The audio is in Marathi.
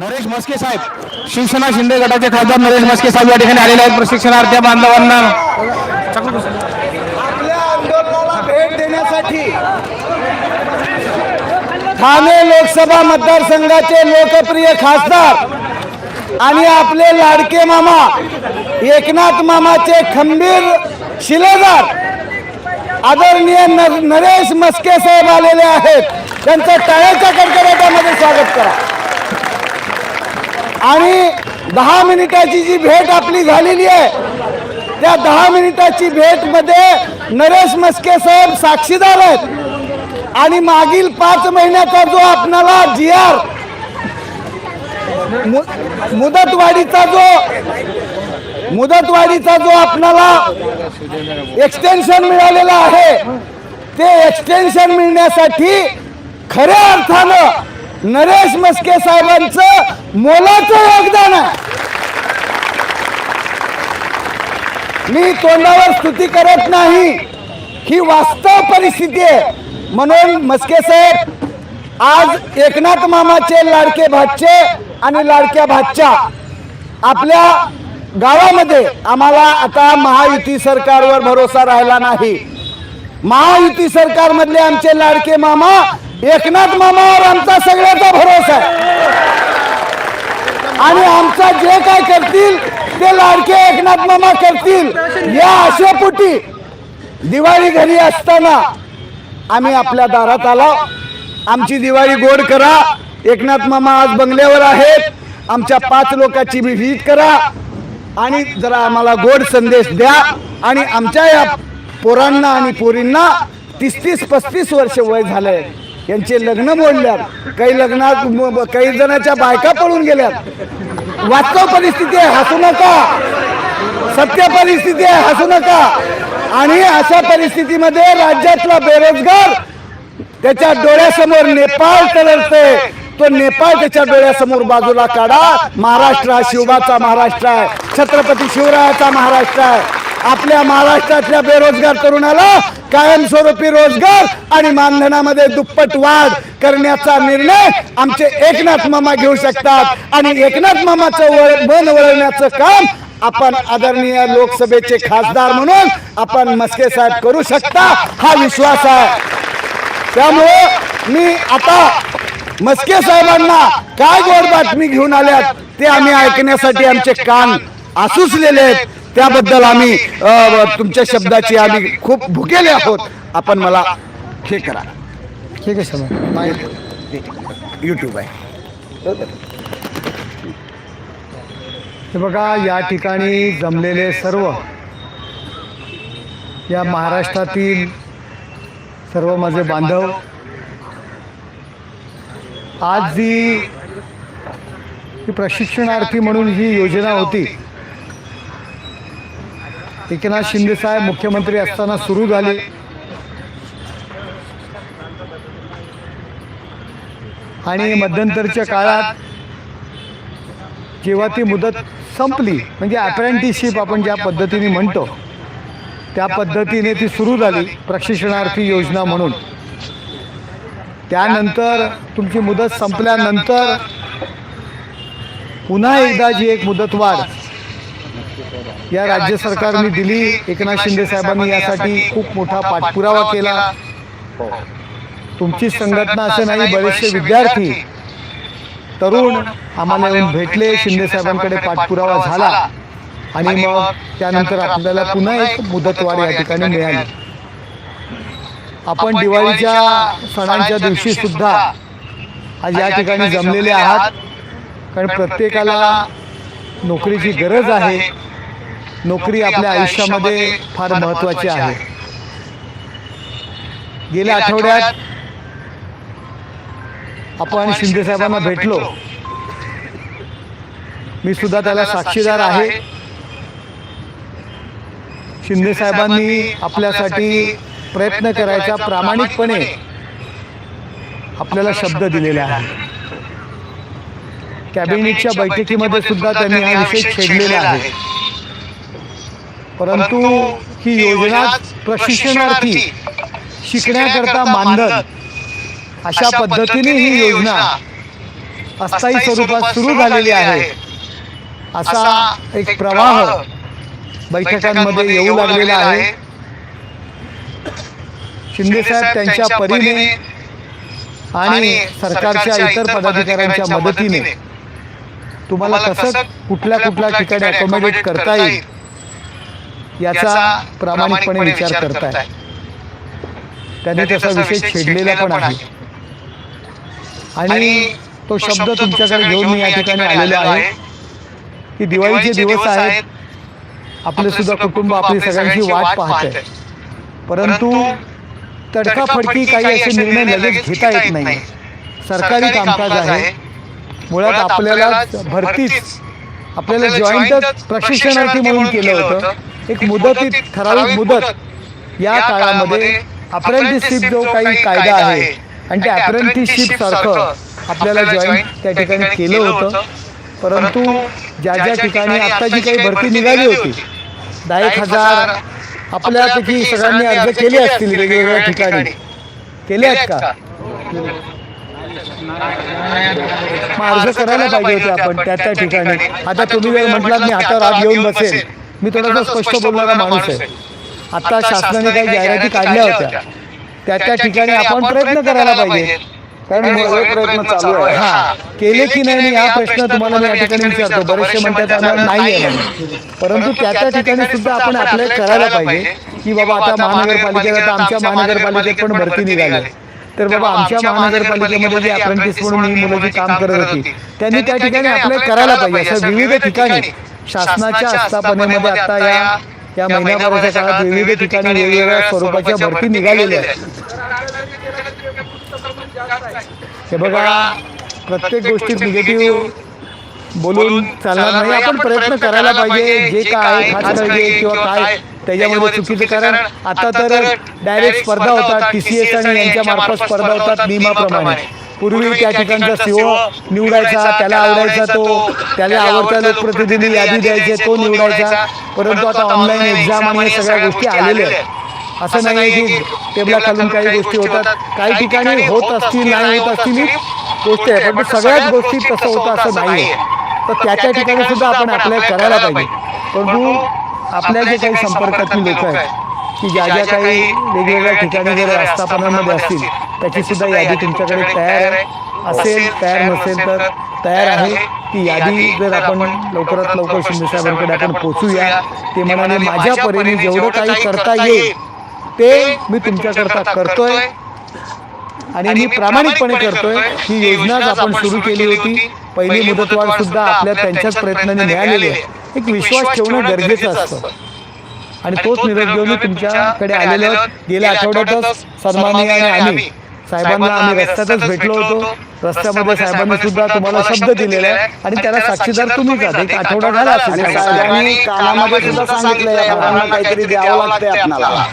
नरेश मस्के साहेब. शिवसेना शिंदे गटाचे खासदार नरेश मस्के साहेब या ठिकाणी आलेले आहेत. प्रशिक्षणार्थ्या बांधवांना. आपल्या आंदोलनाला भेट देण्यासाठी ठाणे लोकसभा मतदारसंघाचे लोकप्रिय खासदार आणि आपले लाडके मामा एकनाथ मामाचे खंबीर शिलेदार आदरणीय नरेश मस्के साहेब आलेले आहेत. त्यांचं टाळ्याच्या कडकडाटामध्ये स्वागत करा. आणि दहा मिनिटाची जी भेट आपली झालेली आहे त्या दहा मिनिटाची भेटमध्ये नरेश मस्के साहेब साक्षीदार आहेत. आणि मागील पाच महिन्याचा जो आपणाला जी आर मुदतवाढीचा जो मुदतवाढीचा जो आपणाला एक्सटेन्शन मिळालेला आहे ते एक्सटेन्शन मिळण्यासाठी खऱ्या अर्थानं नरेश मस्के साहेबांचं मोलाचं योगदान आहे. मी तोंडावर स्तुती करत नाही. ही वास्तव परिस्थिती आहे. म्हणून मस्के साहेब आज एकनाथ मामाचे लाडके भातचे आणि लाडक्या भाच्या आपल्या गावामध्ये आम्हाला आता महायुती सरकारवर भरोसा राहिला नाही. महायुती सरकारमधले आमचे लाडके मामा एकनाथ मामावर आमचा सगळ्याचा भरोसा आहे. आणि आमचा जे काय करतील ते लाडके एकनाथ मामा करतील. या आशेपोटी दिवाळी घरी असताना आम्ही आपल्या दारात आलो. आमची दिवाळी गोड करा. एकनाथ मामा आज बंगल्यावर आहेत. आमच्या पाच लोकांची व्हिजिट करा. आणि जरा आम्हाला गोड संदेश द्या. आणि आमच्या या पोरांना आणि पोरींना तीस तीस पस्तीस वर्ष वय झालंय. यांचे लग्न मोडल्यात. काही लग्नात काही जणांच्या बायका पळून गेल्यात. वास्तव परिस्थिती आहे हसू नका. सत्य परिस्थिती आहे हसू नका. आणि अशा परिस्थितीमध्ये राज्यातला बेरोजगार त्याच्या डोळ्यासमोर नेपाळ तरळते तो नेपाळ त्याच्या डोळ्यासमोर बाजूला काढा. महाराष्ट्र हा शिवबाचा महाराष्ट्र आहे. छत्रपती शिवरायाचा महाराष्ट्र आहे. आपल्या महाराष्ट्रातल्या बेरोजगार तरुणाला कायमस्वरूपी रोजगार आणि मानधनामध्ये दुप्पट वाढ करण्याचा निर्णय आमचे एकनाथ मामा घेऊ शकतात. आणि एकनाथ मामाचं वळ मन वळवण्याचं काम आपण आदरणीय लोकसभेचे खासदार म्हणून आपण मस्के साहेब करू शकता हा विश्वास आहे. त्यामुळे मी आता मस्के साहेबांना काय गोड बातमी घेऊन आल्यात ते आम्ही ऐकण्यासाठी आमचे कान आसुसलेले आहेत. त्याबद्दल आम्ही तुमच्या शब्दाची आम्ही खूप भुकेले आहोत. आपण मला हे करा. ठीक आहे सर. युट्यूब आहे. हे बघा या ठिकाणी जमलेले सर्व या महाराष्ट्रातील सर्व माझे बांधव आज जी प्रशिक्षणार्थी म्हणून ही योजना होती एकनाथ शिंदे साहेब मुख्यमंत्री असताना सुरू झाले. आणि मध्यंतरच्या काळात जेव्हा ती मुदत संपली म्हणजे अप्रेंटिसशिप आपण ज्या पद्धतीने म्हणतो त्या पद्धतीने ती सुरू झाली प्रशिक्षणार्थी योजना म्हणून. त्यानंतर तुमची मुदत संपल्यानंतर पुन्हा एकदा जी एक मुदतवाढ या राज्य सरकारने दिली एकनाथ शिंदे साहेबांनी यासाठी खूप मोठा पाठपुरावा केला. तुमची संघटना असं नाही बरेचसे विद्यार्थी तरुण आम्हाला येऊन भेटले शिंदे साहेबांकडे पाठपुरावा झाला. आणि मग त्यानंतर आपल्याला पुन्हा एक मुदतवाढ या ठिकाणी मिळाली. आपण दिवाळीच्या सणांच्या दिवशी सुद्धा आज या ठिकाणी जमलेले आहात. कारण प्रत्येकाला नोकरीची गरज आहे. नोकरी आपल्या आयुष्यामध्ये फार महत्त्वाची आहे. गेल्या आठवड्यात आपण शिंदे साहेबांना भेटलो. मी सुद्धा त्याला साक्षीदार आहे. शिंदे साहेबांनी आपल्यासाठी प्रयत्न करायचा प्रामाणिकपणे आपल्याला शब्द दिलेला आहे. कॅबिनेटच्या बैठकीमध्ये सुद्धा त्यांनी हा विषय छेडलेला आहे. परंतु ही योजना प्रशिक्षणार्थी शिकण्याकरता मानधन. अशा पद्धतीने ही योजना अस्थायी स्वरूपात सुरू झालेली आहे. असा एक प्रवाह बैठकांमध्ये येऊ लागलेला आहे. शिंदेसाहेब त्यांच्या परीने आणि सरकारच्या इतर पदाधिकाऱ्यांच्या मदतीने. तुम्हाला कसं कुठल्या कुठल्या ठिकाणी अकोमोडेट करता येईल? याचा प्रामाणिकपणे विचार करताय. त्याने त्याचा विषय छेडलेला पण आहे. आणि तो शब्द तुमच्याकडे घेऊन मी या ठिकाणी आलेलो आहे. की दिवाळीचे दिवस आहेत. आपले सुद्धा कुटुंब आपली सगळ्यांची वाट पाहत. परंतु तडकाफडकी काही असे निर्णय लगेच घेता येत नाही. सरकारी कामकाज आहे. मुळात आपल्याला भरतीच. आपल्याला जॉईंट प्रशिक्षणार्थी म्हणून केलं होतं. एक मुदतीत ठराविक मुदत. या काळामध्ये अप्रेंटिसशिप जो काही कायदा आहे. आणि त्या अप्रेंटिसशिप सारखं आपल्याला जॉईंट त्या ठिकाणी केलं होतं. परंतु ज्या ज्या ठिकाणी आता जी काही भरती निघाली होती दहा एक हजार आपल्यापैकी सगळ्यांनी अर्ज केले असतील वेगवेगळ्या ठिकाणी. केले आहेत का? मग अर्ज करायला पाहिजे होते आपण त्या त्या ठिकाणी. आता तुम्ही जर म्हटलात मी हातावर हात घेऊन बसेल मी थोडासा स्पष्ट बोलणारा माणूस आहे. आता शासनाने काही जाहिराती काढल्या होत्या. त्या त्या ठिकाणी आपण प्रयत्न करायला पाहिजे. कारण हे प्रयत्न चालू आहे. हा. केले की नाही हा प्रश्न तुम्हाला मी या ठिकाणी विचारतो. बरेचसे म्हणतात आम्हाला नाही आहे. परंतु त्या त्या ठिकाणी सुद्धा आपण अप्लाय करायला पाहिजे की बाबा आता महानगरपालिकेत आता आमच्या महानगरपालिकेत पण भरती निघाली. तर बाबा आमच्या महानगरपालिकेमध्ये जे अप्रेंटिस म्हणून ही मुलं जी काम करत होती त्यांनी त्या ठिकाणी अप्लाय करायला पाहिजे असं विविध ठिकाणी शासनाच्या आस्थापनेमध्ये आता या या महिन्याभराच्या काळात विविध ठिकाणी वेगवेगळ्या स्वरूपाच्या भरती निघालेल्या आहेत. हे बघा प्रत्येक गोष्टीत निगेटिव्ह बोलून चालणार नाही. आपण प्रयत्न करायला पाहिजे जे काय खास पाहिजे किंवा काय त्याच्यामध्ये चुकीचं कारण आता तर डायरेक्ट स्पर्धा होतात टी सी एस आणि यांच्या मार्फत स्पर्धा होतात नियमाप्रमाणे. पूर्वी त्या ठिकाणचा सीओ निवडायचा त्याला आवडायचा तो त्याला आवडता लोकप्रतिनिधी यादी द्यायचे तो निवडायचा परंतु आता ऑनलाईन एक्झाम आणि सगळ्या गोष्टी आलेल्या आहेत. असं नाही आहे की टेबला खालून काही गोष्टी होतात काही ठिकाणी होत असतील नाही होत असतील ही गोष्ट आहे पण सगळ्याच गोष्टी तसं होतं असं नाही तर त्याच्या ठिकाणी सुद्धा आपण अप्लाय करायला पाहिजे. परंतु आपल्या जे काही संपर्कातील लोक आहेत की ज्या ज्या काही वेगवेगळ्या ठिकाणी जर आस्थापनांमध्ये असतील त्याची सुद्धा यादी तुमच्याकडे तयार आहे. असेल तयार नसेल तर तयार आहे ती यादी जर आपण लवकरात लवकर शिंदेसाहेबांकडे आपण पोचूया. ते म्हणाले माझ्या परीने जेवढं काही करता येईल ते मी तुमच्याकरता करतोय. आणि मी प्रामाणिकपणे करतोय ही योजनाच आपण सुरू केली होती. पहिली मुदतवाढ सुद्धा आपल्या त्यांच्याच प्रयत्नाने मिळालेली आहे. एक विश्वास ठेवणं गरजेचं असतं आणि तोच निरोप घेऊन तुमच्याकडे आलेलो. गेल्या आठवड्यातच सन्माननीय आणि आम्ही साहेबांना आम्ही रस्त्यातच भेटलो होतो. रस्त्यामध्ये साहेबांनी सुद्धा तुम्हाला शब्द दिलेला आहे आणि त्याला साक्षीदार तुम्हीच आहात. एक आठवडा झाला असेल. कानामध्ये सुद्धा सांगितलं काहीतरी द्यावं लागतंय आपणाला